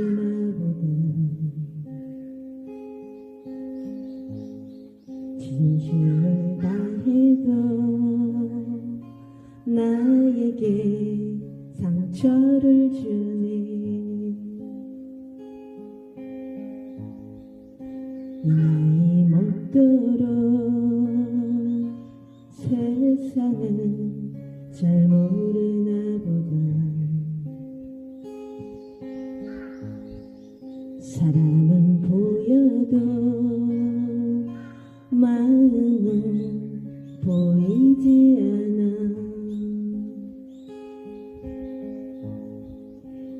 모르나 보다 진심을 다해도 나에게 상처를 주네. 이 나이 먹도록 세상은 잘 모르나 보다 사람은 보여도 마음은 보이지 않아.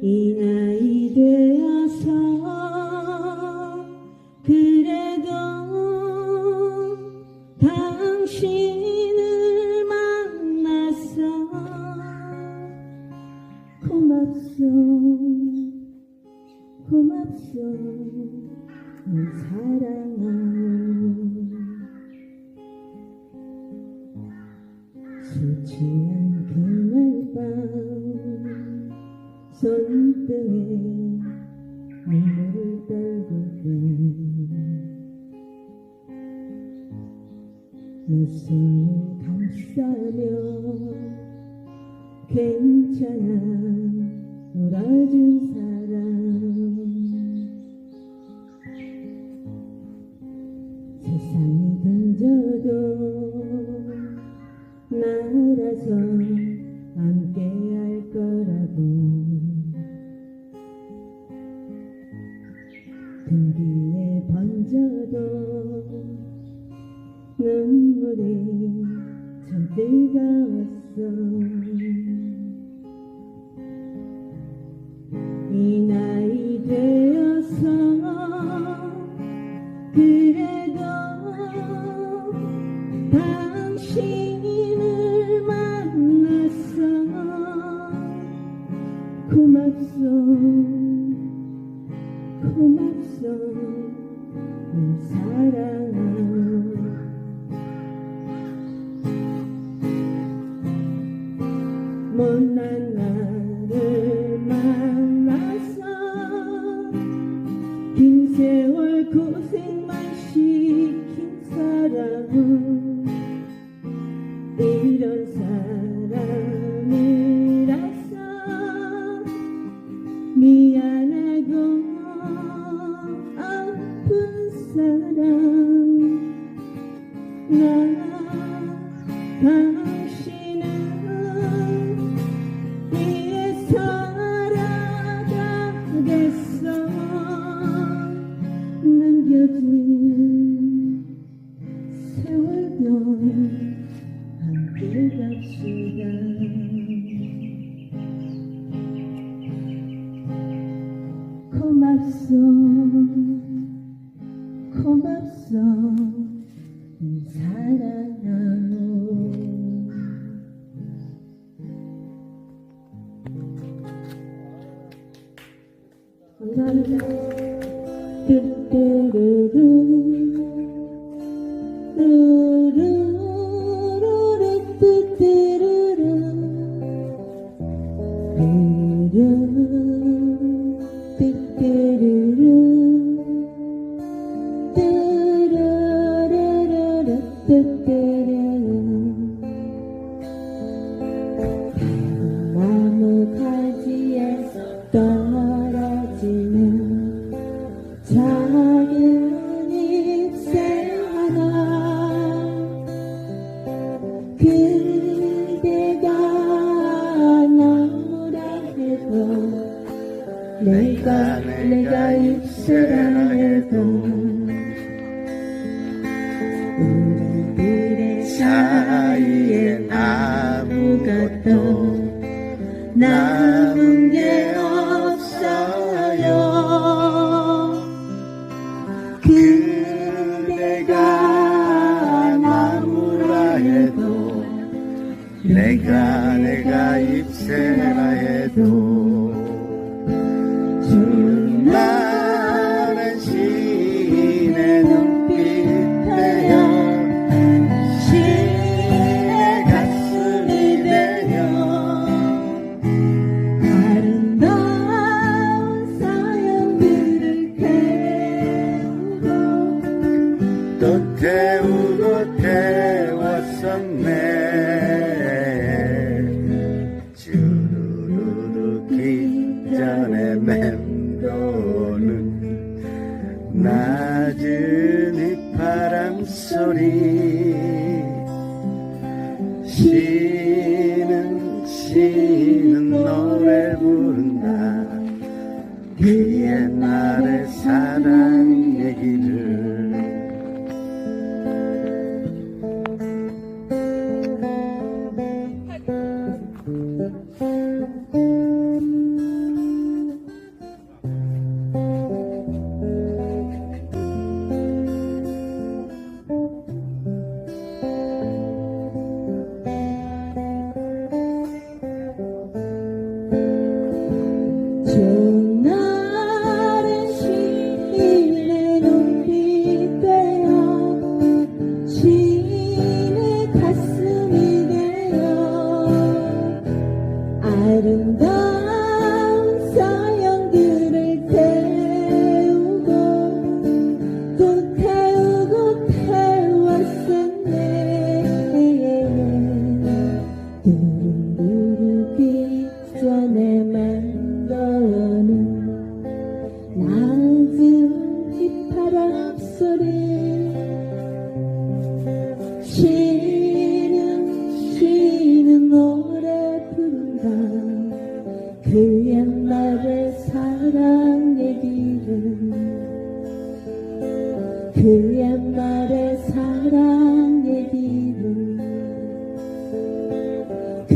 이 나이 되 고맙소. 술 취한 그날 밤 손등에 눈물을 떨구고 내 손을 감싸며 괜찮아 울어준 사람 번져도 눈물이 참 뜨거웠어. 이 나이 되어서 그래도 당신을 만났어. 고맙소 고맙소 못난 나를 만나서 긴 세월 고 고맙소. 고맙소. 이 사랑아 감사합니다. 뚜뚜루루. 뚜루루루 뚜뚜루루. 뚜루 뚜뚜루루 내가 잎새라 해도 우리들의 사이엔 아무것도 남은 게 없어요. 그대가 나무라 해도 내가 내가 입새라 해도 신은 신은 노래 부른다. 그의 나를 사랑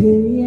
Yeah.